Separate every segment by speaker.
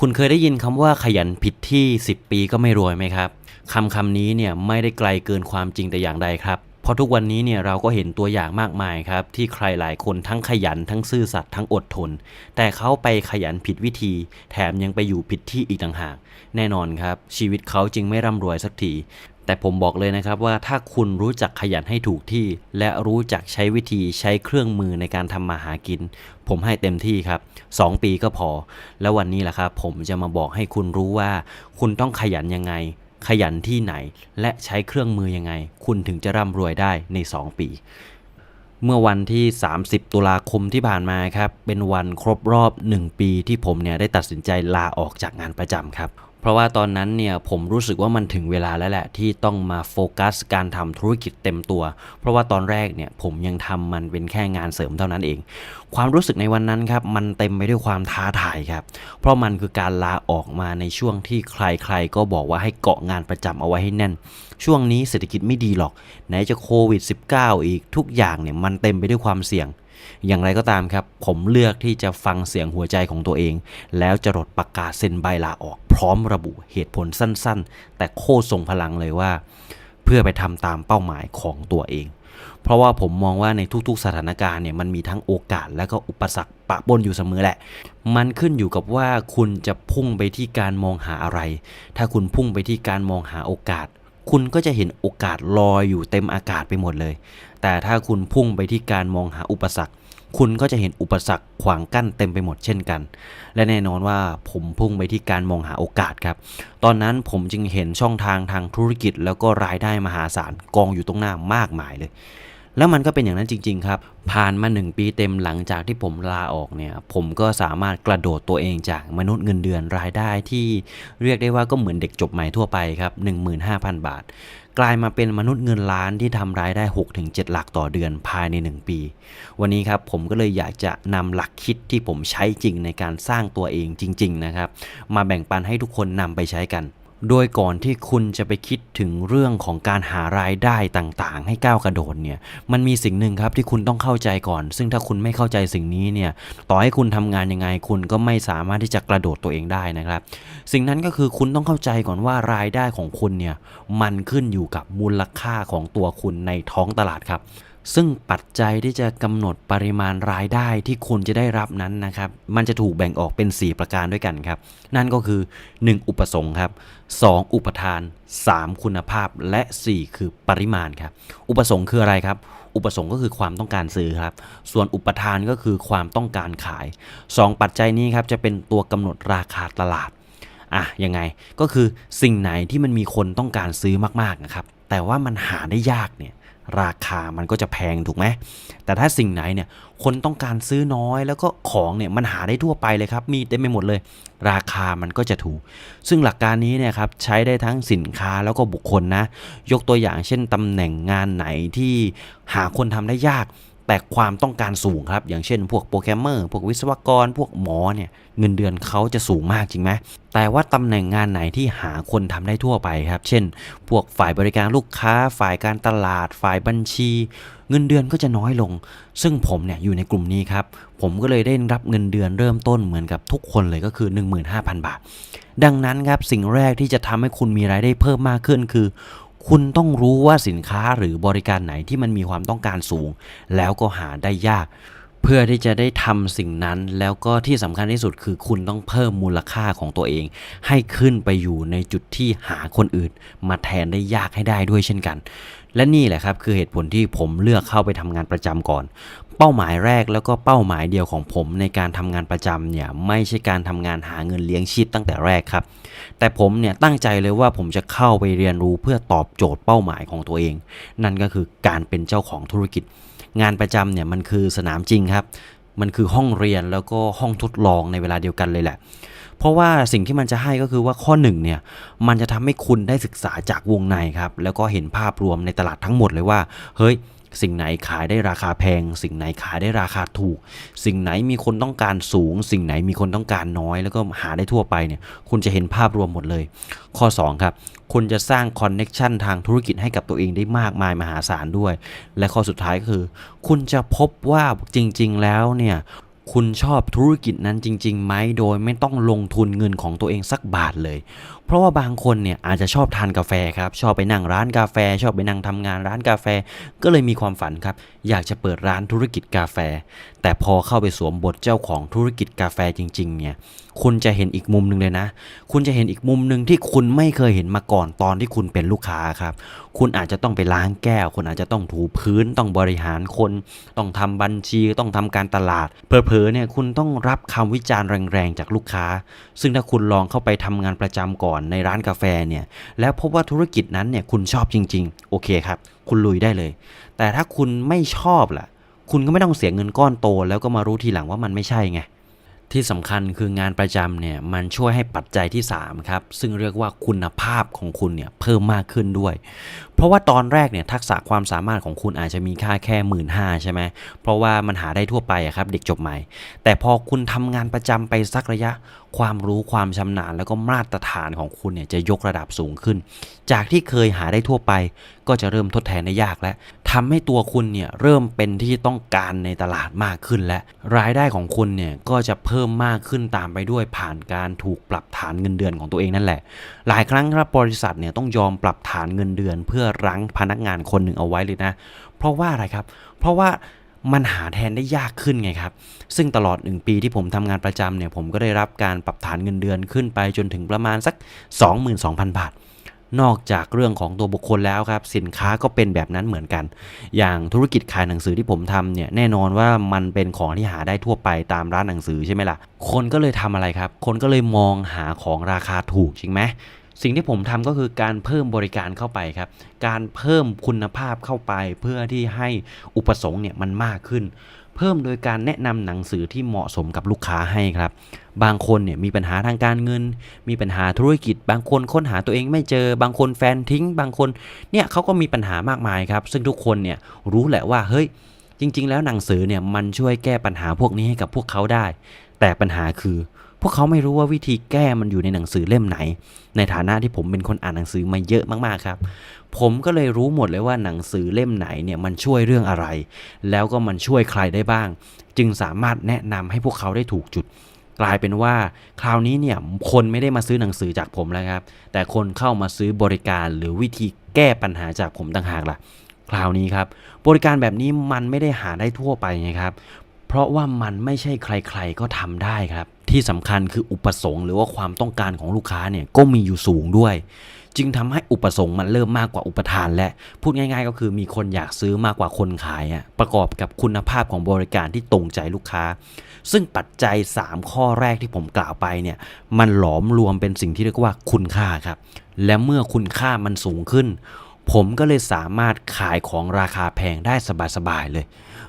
Speaker 1: คุณเคยได้ยินคำว่าขยันผิดที่ 10 ปีก็ไม่รวยไหมครับคำคำนี้เนี่ยไม่ได้ไกลเกินความจริงแต่อย่างใดครับเพราะทุกวันนี้เนี่ยเราก็เห็นตัวอย่างมากมายครับ ที่ใครหลายคนทั้งขยันทั้งซื่อสัตย์ทั้งอดทน แต่เขาไปขยันผิดวิธี แถมยังไปอยู่ผิดที่อีกต่างหาก แน่นอนครับ ชีวิตเขาจึงไม่ร่ำรวยสักที แต่ผมบอกเลยนะครับว่าถ้าคุณรู้จักขยันให้ถูกที่ และรู้จักใช้วิธีใช้เครื่องมือในการทำมาหากิน ผมให้เต็มที่ครับ 2 ปีก็พอ แล้ววันนี้แหละครับผมจะมาบอกให้คุณรู้ว่า คุณต้องขยันยังไง ขยันที่ไหน และใช้เครื่องมือยังไง คุณถึงจะร่ำรวยได้ใน 2 ปี เมื่อวันที่ 30 ตุลาคมที่ผ่านมาครับเป็นวันครบรอบ 1 ปีที่ผมเนี่ยได้ตัดสินใจลาออกจากงานประจำครับ ราะว่าตอนนั้นเนี่ยผมรู้สึกว่ามันถึงเวลาแล้วแหละที่ต้องมาโฟกัสการทำธุรกิจเต็มตัว เพราะว่าตอนแรกเนี่ยผมยังทำมันเป็นแค่งานเสริมเท่านั้นเอง ความรู้สึกในวันนั้นครับมันเต็มไปด้วยความท้าทายครับ เพราะมันคือการลาออกมาในช่วงที่ใครๆ ก็บอกว่าให้เกาะงานประจำเอาไว้ให้แน่น ช่วงนี้เศรษฐกิจไม่ดีหรอก ไหนจะโควิด -19 อีกทุกอย่างเนี่ยมันเต็มไปด้วยความเสี่ยง อย่างไรก็ตามครับ ผมเลือกที่จะฟังเสียงหัวใจของตัวเอง แล้วจะรดประกาศเซ็นใบลาออกพร้อมระบุเหตุผลสั้นๆ แต่โคตรทรงพลังเลยว่า เพื่อไปทำตามเป้าหมายของตัวเอง เพราะว่าผมมองว่าในทุกๆ สถานการณ์เนี่ยมันมีทั้งโอกาสและก็อุปสรรคปะปนอยู่เสมอแหละ มันขึ้นอยู่กับว่าคุณจะพุ่งไปที่การมองหาอะไร ถ้าคุณพุ่งไปที่การมองหาโอกาส คุณก็จะเห็นโอกาสลอยอยู่เต็มอากาศไปหมดเลย แต่ถ้าคุณพุ่งไปที่การมองหาอุปสรรค คุณก็จะเห็นอุปสรรคขวางกั้นเต็มไปหมดเช่นกัน และแน่นอนว่าผมพุ่งไปที่การมองหาโอกาสครับ ตอนนั้นผมจึงเห็นช่องทางทางธุรกิจแล้วก็รายได้มหาศาลกองอยู่ตรงหน้ามากมายเลย แล้วมันก็เป็นอย่างนั้นจริง ๆ ครับ ผ่านมา 1 ปีเต็มหลังจากที่ผมลาออกเนี่ย ผมก็สามารถกระโดดตัวเองจากมนุษย์เงินเดือนรายได้ที่เรียกได้ว่าก็เหมือนเด็กจบใหม่ทั่วไปครับ 15,000 บาท กลายมาเป็นมนุษย์เงินล้านที่ทำรายได้ 6-7 หลักต่อเดือนภายใน 1 ปี วันนี้ครับผมก็เลยอยากจะนำหลักคิดที่ผมใช้จริงในการสร้างตัวเองจริง ๆ นะครับ มาแบ่งปันให้ทุกคนนำไปใช้กัน โดยก่อนที่คุณจะไปคิดถึงเรื่องของการหารายได้ต่างๆ ให้ก้าวกระโดดเนี่ย มันมีสิ่งหนึ่งครับที่คุณต้องเข้าใจก่อน ซึ่งถ้าคุณไม่เข้าใจสิ่งนี้เนี่ย ต่อให้คุณทำงานยังไง คุณก็ไม่สามารถที่จะกระโดดตัวเองได้นะครับ สิ่งนั้นก็คือคุณต้องเข้าใจก่อนว่ารายได้ของคุณเนี่ย มันขึ้นอยู่กับมูลค่าของตัวคุณในท้องตลาดครับ ซึ่งปัจจัยที่จะกำหนดปริมาณรายได้ที่คุณจะได้รับนั้นนะครับ มันจะถูกแบ่งออกเป็น 4 ประการด้วยกันครับ นั่นก็คือ 1. อุปสงค์ครับ 2. อุปทาน 3. คุณภาพและ 4 คือปริมาณครับ อุปสงค์คืออะไรครับ อุปสงค์ก็คือความต้องการซื้อครับ ส่วนอุปทานก็คือความต้องการขาย 2 ปัจจัยนี้ครับจะเป็นตัวกำหนดราคาตลาดอะยังไงก็คือสิ่งไหนที่มันมีคนต้องการซื้อมากๆนะครับ แต่ว่ามันหาได้ยากเนี่ย ราคามันก็จะแพงถูกไหมแต่ถ้าสิ่งไหนเนี่ยคนต้องการซื้อน้อยแล้วก็ของเนี่ยมันหาได้ทั่วไปเลยครับ มีเต็มไปหมดเลย ราคามันก็จะถูก ซึ่งหลักการนี้เนี่ยครับใช้ได้ทั้งสินค้าแล้วก็บุคคลนะ ยกตัวอย่างเช่นตำแหน่งงานไหนที่หาคนทำได้ยาก แต่ความต้องการสูงครับ อย่างเช่น พวกโปรแกรมเมอร์ พวกวิศวกร พวกหมอเนี่ยเงินเดือนเขาจะสูงมากจริงไหมแต่ว่าตำแหน่งงานไหนที่หาคนทำได้ทั่วไปครับ เช่น พวกฝ่ายบริการลูกค้า ฝ่ายการตลาด ฝ่ายบัญชี เงินเดือนก็จะน้อยลง ซึ่งผมเนี่ยอยู่ในกลุ่มนี้ครับ ผมก็เลยได้รับเงินเดือนเริ่มต้นเหมือนกับทุกคนเลยก็คือ 15,000 บาท ดังนั้นครับสิ่งแรกที่จะทำให้คุณมีรายได้เพิ่มมากขึ้นคือ คุณต้องรู้ว่าสินค้าหรือบริการไหนที่มันมีความต้องการสูง แล้วก็หาได้ยาก เพื่อที่จะได้ทำสิ่งนั้น แล้วก็ที่สำคัญที่สุดคือคุณต้องเพิ่มมูลค่าของตัวเอง ให้ขึ้นไปอยู่ในจุดที่หาคนอื่น มาแทนได้ยากให้ได้ด้วยเช่นกัน และนี่แหละครับคือเหตุผลที่ผมเลือกเข้าไปทำงานประจำก่อน เป้าหมายแรกแล้วก็เป้าหมายเดียวของผมในการทำงานประจำเนี่ยไม่ใช่การทำงานหาเงินเลี้ยงชีพตั้งแต่แรกครับ แต่ผมเนี่ยตั้งใจเลยว่าผมจะเข้าไปเรียนรู้เพื่อตอบโจทย์เป้าหมายของตัวเอง นั่นก็คือการเป็นเจ้าของธุรกิจ งานประจำเนี่ยมันคือสนามจริงครับ มันคือห้องเรียนแล้วก็ห้องทดลองในเวลาเดียวกันเลยแหละเพราะว่าสิ่งที่มันจะให้ก็คือว่าข้อหนึ่งเนี่ยมันจะทำให้คุณได้ศึกษาจากวงในครับแล้วก็เห็นภาพรวมในตลาดทั้งหมดเลยว่าเฮ้ย สิ่งไหนขายได้ราคาแพง สิ่งไหนขายได้ราคาถูก สิ่งไหนมีคนต้องการสูง สิ่งไหนมีคนต้องการน้อย แล้วก็หาได้ทั่วไปเนี่ยคุณจะเห็นภาพรวมหมดเลย ข้อ 2 ครับคุณจะสร้างคอนเน็ชันทางธุรกิจให้กับตัวเองได้มากมายมหาศาลด้วย และข้อสุดท้ายก็คือ คุณจะพบว่าจริง ๆ แล้วเนี่ยคุณชอบธุรกิจนั้นจริงๆไหมโดยไม่ต้องลงทุนเงินของตัวเองสักบาทเลย เพราะว่าบางคนเนี่ยอาจจะชอบทานกาแฟครับ ชอบไปนั่งร้านกาแฟ ชอบไปนั่งทำงานร้านกาแฟ ก็เลยมีความฝันครับ อยากจะเปิดร้านธุรกิจกาแฟ แต่พอเข้าไปสวมบทเจ้าของธุรกิจกาแฟจริง ๆ เนี่ย คุณจะเห็นอีกมุมหนึ่งเลยนะ คุณจะเห็นอีกมุมหนึ่งที่คุณไม่เคยเห็นมาก่อนตอนที่คุณเป็นลูกค้าครับ คุณอาจจะต้องไปล้างแก้ว คุณอาจจะต้องถูพื้น ต้องบริหารคน ต้องทำบัญชี ต้องทำการตลาด เผลอๆ เนี่ย คุณต้องรับคำวิจารณ์แรงๆ จากลูกค้า ซึ่งถ้าคุณลองเข้าไปทำงานประจำก่อนในร้านกาแฟเนี่ยแล้วพบว่าธุรกิจนั้นเนี่ยคุณชอบจริง ๆ โอเคครับ คุณลุยได้เลย แต่ถ้าคุณไม่ชอบล่ะ คุณก็ไม่ต้องเสียเงินก้อนโต แล้วก็มารู้ทีหลังว่ามันไม่ใช่ไง ที่สำคัญคืองานประจำเนี่ยมันช่วยให้ปัจจัยที่ 3 ครับ ซึ่งเรียกว่าคุณภาพของคุณเนี่ยเพิ่มมากขึ้นด้วย เพราะว่าตอนแรกเนี่ยทักษะความสามารถของคุณอาจจะมีค่าแค่หมื่นห้าใช่ไหมเพราะว่ามันหาได้ทั่วไปครับ เด็กจบใหม่ แต่พอคุณทำงานประจำไปสักระยะ ความรู้ความชำนาญแล้วก็มาตรฐานของคุณเนี่ยจะยกระดับสูงขึ้น จากที่เคยหาได้ทั่วไป ก็จะเริ่มทดแทนได้ยากแล้ว ทำให้ตัวคุณเนี่ยเริ่มเป็นที่ต้องการในตลาดมากขึ้นและรายได้ของคุณเนี่ยก็จะเพิ่มมากขึ้นตามไปด้วยผ่านการถูกปรับฐานเงินเดือนของตัวเองนั่นแหละ หลายครั้งครับบริษัทเนี่ยต้องยอมปรับฐานเงินเดือน เพื่อรั้งพนักงานคนหนึ่งเอาไว้เลยนะ เพราะว่าอะไรครับ เพราะว่ามันหาแทนได้ยากขึ้นไงครับ ซึ่งตลอด 1 ปีที่ผมทำงานประจำเนี่ยผมก็ได้รับการปรับฐานเงินเดือนขึ้นไปจนถึงประมาณสัก 22,000 บาท นอกจากเรื่องของตัวบุคคลแล้วครับ สินค้าก็เป็นแบบนั้นเหมือนกัน อย่างธุรกิจขายหนังสือที่ผมทำเนี่ยแน่นอนว่ามันเป็นของที่หาได้ทั่วไปตามร้านหนังสือใช่ไหมล่ะ คนก็เลยทำอะไรครับ คนก็เลยมองหาของราคาถูกจริงไหมสิ่งที่ผมทำก็คือการเพิ่มบริการเข้าไปครับ การเพิ่มคุณภาพเข้าไปเพื่อที่ให้อุปสงค์เนี่ยมันมากขึ้น เพิ่มโดยการแนะนำหนังสือที่เหมาะสมกับลูกค้าให้ครับ บางคนเนี่ยมีปัญหาทางการเงิน มีปัญหาธุรกิจ บางคนค้นหาตัวเองไม่เจอ บางคนแฟนทิ้ง บางคนเนี่ยเขาก็มีปัญหามากมายครับ ซึ่งทุกคนเนี่ยรู้แหละว่าเฮ้ยจริง ๆ แล้วหนังสือเนี่ยมันช่วยแก้ปัญหาพวกนี้ให้กับพวกเขาได้ แต่ปัญหาคือ พวกเขาไม่รู้ว่าวิธีแก้มันอยู่ในหนังสือเล่มไหน ในฐานะที่ผมเป็นคนอ่านหนังสือมาเยอะมากๆครับ ผมก็เลยรู้หมดเลยว่าหนังสือเล่มไหนเนี่ยมันช่วยเรื่องอะไร แล้วก็มันช่วยใครได้บ้าง จึงสามารถแนะนำให้พวกเขาได้ถูกจุด กลายเป็นว่า คราวนี้เนี่ยคนไม่ได้มาซื้อหนังสือจากผมแล้วครับ แต่คนเข้ามาซื้อบริการหรือวิธีแก้ปัญหาจากผมต่างหากล่ะ คราวนี้ครับ บริการแบบนี้มันไม่ได้หาได้ทั่วไปไงครับ เพราะว่ามันไม่ใช่ใครๆก็ทำได้ครับ ที่สำคัญคืออุปสงค์หรือว่าความต้องการของลูกค้าเนี่ยก็มีอยู่สูงด้วย จึงทำให้อุปสงค์มันเริ่มมากกว่าอุปทานและพูดง่าย ๆ ก็คือมีคนอยากซื้อมากกว่าคนขายอะประกอบกับคุณภาพของบริการที่ตรงใจลูกค้า ซึ่งปัจจัย 3 ข้อแรกที่ผมกล่าวไปเนี่ยมันหลอมรวมเป็นสิ่งที่เรียกว่าคุณค่าครับ และเมื่อคุณค่ามันสูงขึ้น ผมก็เลยสามารถขายของราคาแพงได้สบายๆเลย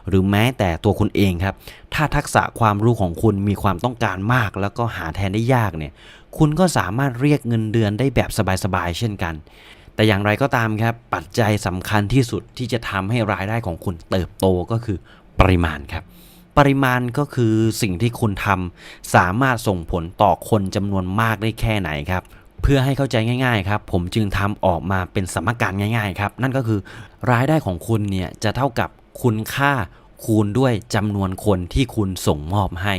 Speaker 1: หรือแม้แต่ตัวคุณเองครับ ถ้าทักษะความรู้ของคุณมีความต้องการมาก แล้วก็หาแทนได้ยากเนี่ย คุณก็สามารถเรียกเงินเดือนได้แบบสบายๆเช่นกัน แต่อย่างไรก็ตามครับ ปัจจัยสำคัญที่สุดที่จะทำให้รายได้ของคุณเติบโตก็คือปริมาณครับปริมาณก็คือสิ่งที่คุณทำสามารถส่งผลต่อคนจำนวนมากได้แค่ไหนครับ เพื่อให้เข้าใจง่ายๆครับ ผมจึงทำออกมาเป็นสมการง่ายๆครับ นั่นก็คือรายได้ของคุณเนี่ยจะเท่ากับคุณค่า คูณด้วยจำนวนคนที่คุณส่งมอบให้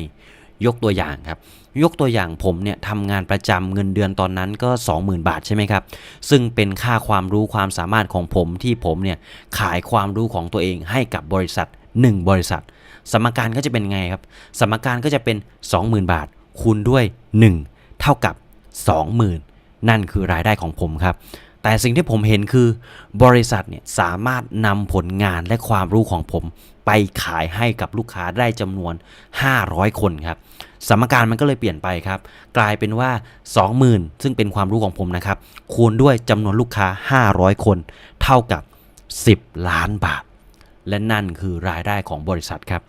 Speaker 1: ยกตัวอย่างครับ ยกตัวอย่างผมเนี่ยทำงานประจำเงินเดือนตอนนั้นก็ 20,000 บาทใช่ไหมครับ ซึ่งเป็นค่าความรู้ความสามารถของผมที่ผมเนี่ยขายความรู้ของตัวเองให้กับบริษัท 1 บริษัท สมการก็จะเป็นไงครับ สมการก็จะเป็น 20,000 บาท คูณด้วย 1 เท่ากับ 20,000 นั่นคือรายได้ของผมครับแต่สิ่งที่ผมเห็นคือบริษัทเนี่ยสามารถนำผลงานและความรู้ของผม ไปขายให้กับลูกค้าได้จำนวน 500 คนครับสมการมันก็เลยเปลี่ยนไปครับ กลายเป็นว่า 20,000 ซึ่งเป็นความรู้ของผมนะครับ คูณด้วยจำนวนลูกค้า 500 คน เท่ากับ 10 ล้านบาท และนั่นคือรายได้ของบริษัทครับ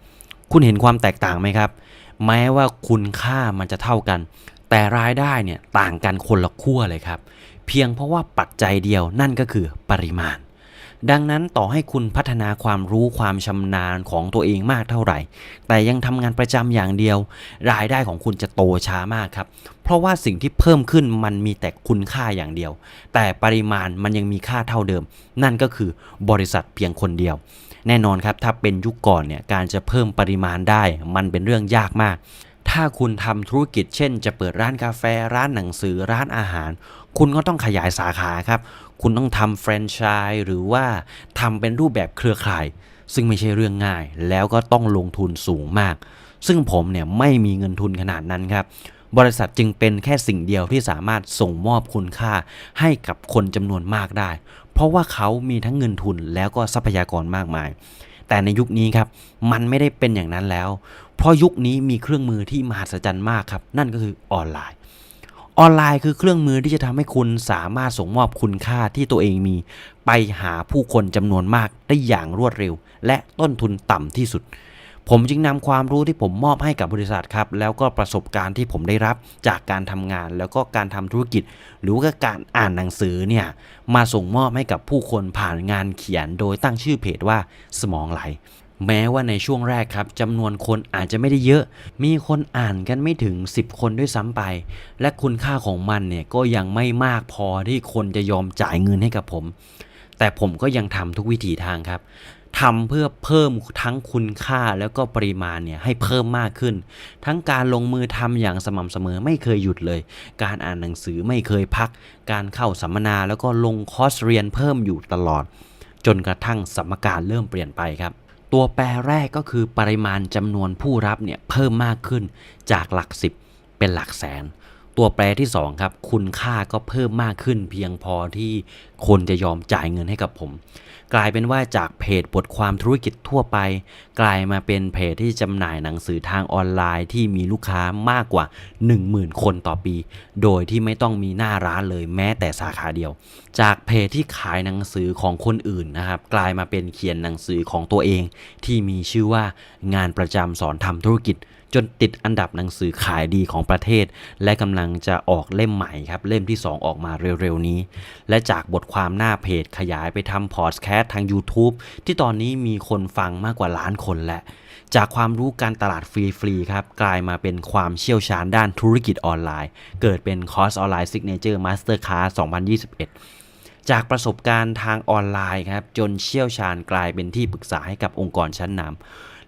Speaker 1: คุณเห็นความแตกต่างไหมครับ แม้ว่าคุณค่ามันจะเท่ากัน แต่รายได้เนี่ยต่างกันคนละขั้วเลยครับ เพียงเพราะว่าปัจจัยเดียวนั่นก็คือปริมาณ ดังนั้นต่อให้คุณพัฒนาความรู้ความชำนาญของตัวเองมากเท่าไหร่ แต่ยังทำงานประจำอย่างเดียว รายได้ของคุณจะโตช้ามากครับ เพราะว่าสิ่งที่เพิ่มขึ้นมันมีแต่คุณค่าอย่างเดียว แต่ปริมาณมันยังมีค่าเท่าเดิม นั่นก็คือบริษัทเพียงคนเดียว แน่นอนครับถ้าเป็นยุคก่อนเนี่ยการจะเพิ่มปริมาณได้ มันเป็นเรื่องยากมากถ้าคุณทำธุรกิจเช่น จะเปิดร้านกาแฟร้านหนังสือร้านอาหาร คุณก็ต้องขยายสาขาครับ คุณต้องทำแฟรนไชส์หรือว่าทำเป็นรูปแบบเครือข่าย ซึ่งไม่ใช่เรื่องง่าย แล้วก็ต้องลงทุนสูงมาก ซึ่งผมเนี่ยไม่มีเงินทุนขนาดนั้นครับ บริษัทจึงเป็นแค่สิ่งเดียวที่สามารถส่งมอบคุณค่าให้กับคนจำนวนมากได้ เพราะว่าเขามีทั้งเงินทุนแล้วก็ทรัพยากรมากมาย แต่ในยุคนี้ครับ มันไม่ได้เป็นอย่างนั้นแล้ว เพราะยุคนี้มีเครื่องมือที่มหัศจรรย์มากครับ นั่นก็คือออนไลน์ ออนไลน์คือเครื่องมือที่จะทำให้คุณสามารถส่งมอบคุณค่าที่ตัวเองมี ไปหาผู้คนจำนวนมากได้อย่างรวดเร็ว และต้นทุนต่ำที่สุด ผมจึงนำความรู้ที่ผมมอบให้กับบริษัทครับ แล้วก็ประสบการณ์ที่ผมได้รับจากการทำงาน แล้วก็การทำธุรกิจ หรือว่าการอ่านหนังสือเนี่ยมาส่งมอบให้กับผู้คนผ่านงานเขียน โดยตั้งชื่อเพจว่าสมองไหล แม้ว่าในช่วงแรกครับจำนวนคนอาจจะไม่ได้เยอะ มีคนอ่านกันไม่ถึง 10 คนด้วยซ้ำไป และคุณค่าของมันเนี่ยก็ยังไม่มากพอที่คนจะยอมจ่ายเงินให้กับผม แต่ผมก็ยังทำทุกวิถีทางครับทำเพื่อเพิ่มทั้งคุณค่าแล้วก็ปริมาณเนี่ยให้เพิ่มมากขึ้น ทั้งการลงมือทำอย่างสม่ำเสมอไม่เคยหยุดเลย การอ่านหนังสือไม่เคยพัก การเข้าสัมมนาแล้วก็ลงคอร์สเรียนเพิ่มอยู่ตลอด จนกระทั่งสมการเริ่มเปลี่ยนไปครับ ตัวแปรแรกก็คือปริมาณจำนวนผู้รับเนี่ยเพิ่มมากขึ้นจากหลักสิบเป็นหลักแสน ตัวแปรที่ 2 ครับ คุณค่าก็เพิ่มมากขึ้น เพียงพอที่คนจะยอมจ่ายเงินให้กับผม กลายเป็นว่าจากเพจบทความธุรกิจทั่วไป กลายมาเป็นเพจที่จำหน่ายหนังสือทางออนไลน์ที่มีลูกค้ามากกว่า 10,000 คนต่อปี โดยที่ไม่ต้องมีหน้าร้านเลยแม้แต่สาขาเดียว จากเพจที่ขายหนังสือของคนอื่นนะครับกลายมาเป็นเขียนหนังสือของตัวเอง ที่มีชื่อว่างานประจำสอนทำธุรกิจ จนติดอันดับหนังสือขายดีของประเทศ และกำลังจะออกเล่มใหม่ครับ เล่มที่ 2 ออกมาเร็วๆนี้ และจากบทความหน้าเพจขยายไปทำพอดแคสต์ทาง YouTube ที่ตอนนี้มีคนฟังมากกว่าล้านคนแล้วจากความรู้การตลาดฟรีๆครับ กลายมาเป็นความเชี่ยวชาญด้านธุรกิจออนไลน์ เกิดเป็นคอร์สออนไลน์ซิกเนเจอร์มาสเตอร์คลาส2021จากประสบการณ์ทางออนไลน์ครับ จนเชี่ยวชาญกลายเป็นที่ปรึกษาให้กับองค์กรชั้นนำ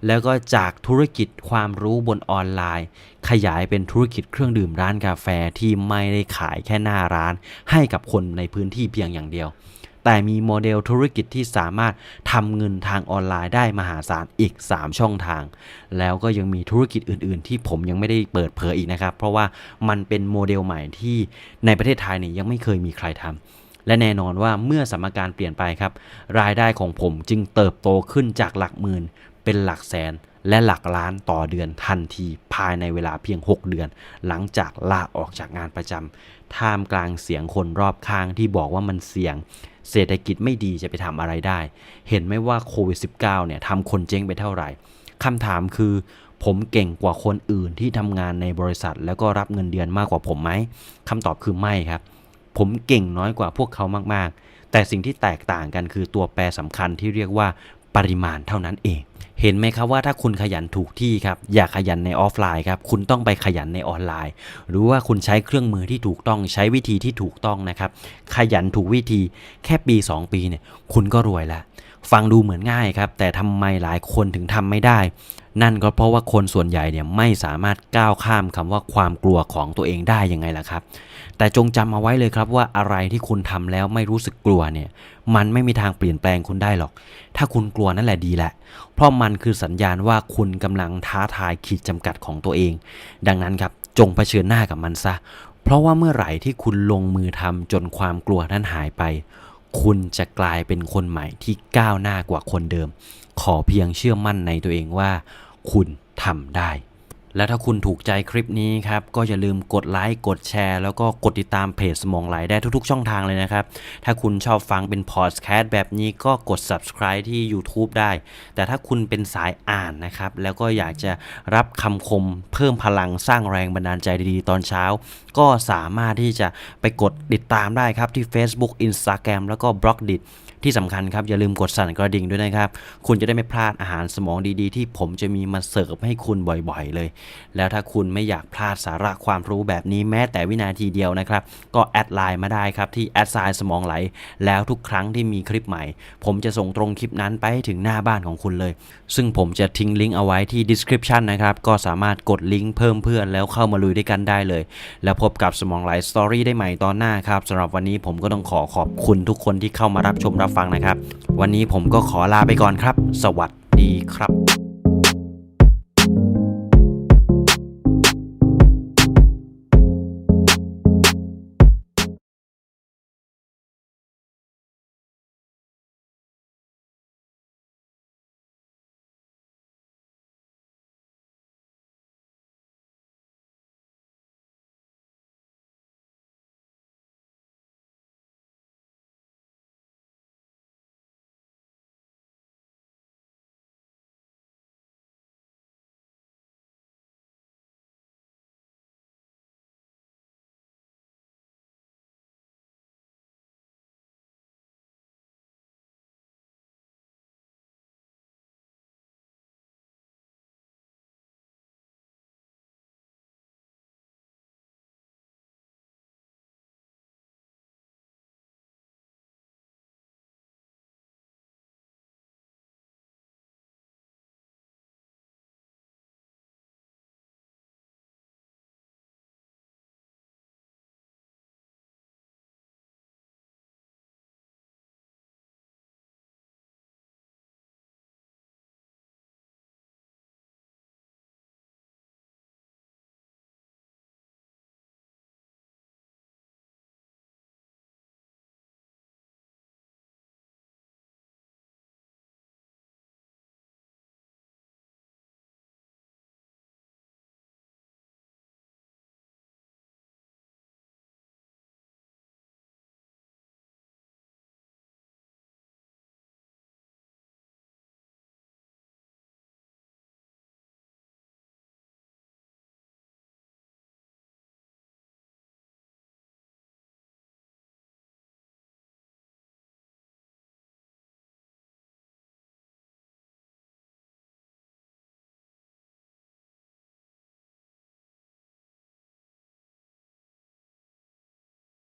Speaker 1: แล้วก็จากธุรกิจความรู้บนออนไลน์ ขยายเป็นธุรกิจเครื่องดื่มร้านกาแฟที่ไม่ได้ขายแค่หน้าร้าน ให้กับคนในพื้นที่เพียงอย่างเดียว แต่มีโมเดลธุรกิจที่สามารถทำเงินทางออนไลน์ได้มหาศาลอีก 3 ช่องทาง แล้วก็ยังมีธุรกิจอื่น ๆ ที่ผมยังไม่ได้เปิดเผยอีกนะครับ เพราะว่ามันเป็นโมเดลใหม่ที่ในประเทศไทยเนี่ยยังไม่เคยมีใครทำและแน่นอนว่าเมื่อสมการเปลี่ยนไปครับ รายได้ของผมจึงเติบโตขึ้นจากหลักหมื่น เป็นหลักแสนและหลักล้านต่อเดือนทันทีภายในเวลาเพียง 6 เดือน หลังจากลาออกจากงานประจำท่ามกลางเสียงคนรอบข้างที่บอกว่ามันเสี่ยง เศรษฐกิจไม่ดีจะไปทำอะไรได้ เห็นไหมว่าโควิด -19 เนี่ยทำคนเจ๊งไปเท่าไหร่คำถามคือ ผมเก่งกว่าคนอื่นที่ทำงานในบริษัท แล้วก็รับเงินเดือนมากกว่าผมไหมคำตอบคือไม่ครับ ผมเก่งน้อยกว่าพวกเขามากๆ แต่สิ่งที่แตกต่างกันคือตัวแปรสำคัญที่เรียกว่าปริมาณเท่านั้นเอง เห็นไหมครับว่าถ้าคุณขยันถูกที่ครับอย่าขยันในออฟไลน์ครับคุณต้องไปขยันในออนไลน์ หรือว่าคุณใช้เครื่องมือที่ถูกต้องใช้วิธีที่ถูกต้องนะครับ ขยันถูกวิธีแค่ปี 2 ปีเนี่ยคุณก็รวยแล้ว ฟังดูเหมือนง่ายครับ แต่ทำไมหลายคนถึงทำไม่ได้ นั่นก็เพราะว่าคนส่วนใหญ่เนี่ยไม่สามารถก้าวข้ามคำว่าความกลัวของตัวเองได้ยังไงล่ะครับ แต่จงจำเอาไว้เลยครับว่าอะไรที่คุณทำแล้วไม่รู้สึกกลัวเนี่ย มันไม่มีทางเปลี่ยนแปลงคุณได้หรอก ถ้าคุณกลัวนั่นแหละดีแหละ เพราะมันคือสัญญาณว่าคุณกำลังท้าทายขีดจำกัดของตัวเอง ดังนั้นครับจงเผชิญหน้ากับมันซะ เพราะว่าเมื่อไหร่ที่คุณลงมือทำจนความกลัวนั้นหายไป คุณจะกลายเป็นคนใหม่ที่ก้าวหน้ากว่าคนเดิม ขอเพียงเชื่อมั่นในตัวเองว่า คุณทำได้ และถ้าคุณถูกใจคลิปนี้ครับ ก็อย่าลืมกดไลค์กดแชร์ แล้วก็กดติดตามเพจสมองไหลได้ทุกๆ ช่องทางเลยนะครับ ถ้าคุณชอบฟังเป็นพอดแคสต์แบบนี้ก็กด subscribe ที่ YouTube ได้ แต่ถ้าคุณเป็นสายอ่านนะครับ แล้วก็อยากจะรับคำคมเพิ่มพลังสร้างแรงบันดาลใจดีๆ ตอนเช้า ก็สามารถที่จะไปกดติดตามได้ครับที่ Facebook Instagram แล้วก็ b l o g d i t ที่สำคัญครับอย่าลืมกดสั่นกระดิ่งด้วยนะครับ คุณจะได้ไม่พลาดอาหารสมองดีๆ ที่ผมจะมีมาเสิร์ฟให้คุณบ่อยๆ เลยแล้วถ้าคุณไม่อยากพลาดสาระความรู้แบบนี้แม้แต่วินาทีเดียวนะครับ ก็แอดไลน์มาได้ครับที่แอดไซน์สมองไหล แล้วทุกครั้งที่มีคลิปใหม่ ผมจะส่งตรงคลิปนั้นไปถึงหน้าบ้านของคุณเลย ซึ่งผมจะทิ้งลิงก์เอาไว้ที่ description นะครับ ก็สามารถกดลิงก์เพิ่มเพื่อนแล้วเข้ามาลุยด้วยกันได้เลย แล้วพบกับสมองไหลสตอรี่ได้ใหม่ตอนหน้าครับสำหรับวันนี้ผมก็ต้องขอขอบคุณทุกคนที่เข้ามารับชมรับฟังนะครับ วันนี้ผมก็ขอลาไปก่อนครับ สวัสดีครับ